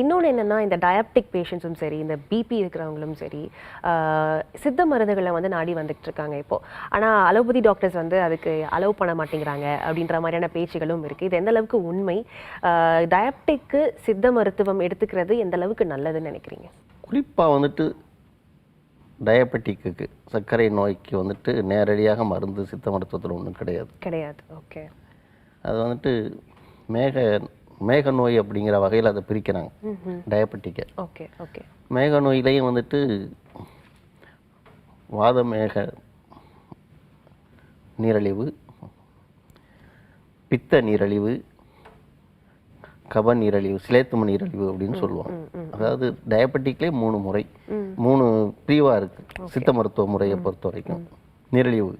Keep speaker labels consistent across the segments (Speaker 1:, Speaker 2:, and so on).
Speaker 1: இன்னொன்று என்னன்னா இந்த டயபெட்டிக் பேஷண்ட்ஸும் சரி இந்த பிபி இருக்கிறவங்களும் சரி சித்த மருந்துகளை வந்து நாடி வந்துட்டு இருக்காங்க இப்போ. ஆனால் அலோபதி டாக்டர்ஸ் வந்து அதுக்கு அலோவ் பண்ண மாட்டேங்கிறாங்க அப்படின்ற மாதிரியான பேச்சுகளும் இருக்கு. இது எந்த அளவுக்கு உண்மை? டயபெட்டிக்கு சித்த மருத்துவம் எடுத்துக்கிறது எந்த அளவுக்கு நல்லதுன்னு நினைக்கிறீங்க?
Speaker 2: குறிப்பாக வந்துட்டு டயபெட்டிக்கு சர்க்கரை நோய்க்கு வந்துட்டு நேரடியாக மருந்து சித்த மருத்துவத்தில் ஒன்றும் கிடையாது.
Speaker 1: கிடையாது. ஓகே
Speaker 2: அது வந்துட்டு மேக மேக நோய் அப்படிங்கிற வகையில் அதை பிரிக்கிறாங்க. டயபெட்டிக்கை
Speaker 1: ஓகே ஓகே.
Speaker 2: மேக நோயிலையும் வந்துட்டு வாத மேக நீரழிவு பித்த நீரழிவு கப நீரழிவு சிலேத்தும நீரழிவு அப்படின்னு சொல்லுவாங்க. அதாவது டயபெட்டிக்லேயே மூணு முறை. மூணு பிரிவாக இருக்குது சித்த மருத்துவ முறையை பொறுத்த வரைக்கும் நீரழிவு.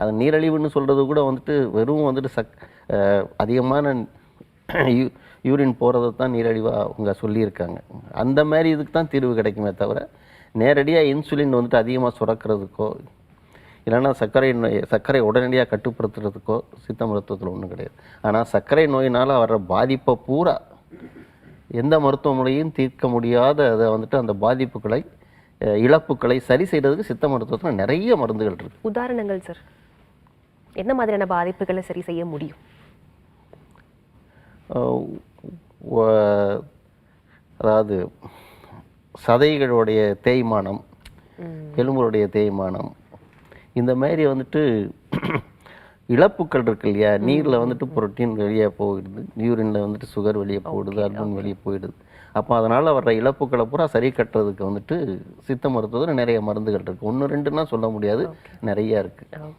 Speaker 2: அது நீரழிவுன்னு சொல்கிறது கூட வந்துட்டு வெறும் வந்துட்டு சக் அதிகமான யூரின் போகிறத தான் நீரழிவாக அவங்க சொல்லியிருக்காங்க. அந்த மாதிரி இதுக்கு தான் தீர்வு கிடைக்குமே தவிர நேரடியாக இன்சுலின் வந்துட்டு அதிகமாக சுரக்கிறதுக்கோ இல்லைன்னா சர்க்கரை நோய் சர்க்கரை உடனடியாக கட்டுப்படுத்துறதுக்கோ சித்த மருத்துவத்தில் ஒன்றும் கிடையாது. ஆனால் சர்க்கரை நோயினால் வர்ற பாதிப்பை பூரா எந்த மருத்துவமனையும் தீர்க்க முடியாத அதை வந்துட்டு அந்த பாதிப்புகளை இழப்புகளை சரி செய்கிறதுக்கு சித்த மருத்துவத்தில் நிறைய மருந்துகள் இருக்குது
Speaker 1: உதாரணங்கள் சார் என்ன மாதிரியான பாதிப்புகளை சரி செய்ய முடியும்?
Speaker 2: அதாவது சதைகளுடைய தேய்மானம் எலும்புடைய தேய்மானம் இந்த மாதிரி வந்துட்டு இழப்புக்கள் இருக்கு இல்லையா? நீரில் வந்துட்டு புரோட்டீன் வெளியே போயிடுது. யூரினில் வந்துட்டு சுகர் வெளியே போயிடுது அல்பன் வெளியே போயிடுது. அப்போ அதனால் வர்ற இழப்புக்களை பூரா சரி கட்டுறதுக்கு வந்துட்டு சித்த மருத்துவத்தில் நிறைய மருந்துகள் இருக்குது ஒன்று ரெண்டுன்னா சொல்ல முடியாது. நிறைய இருக்குது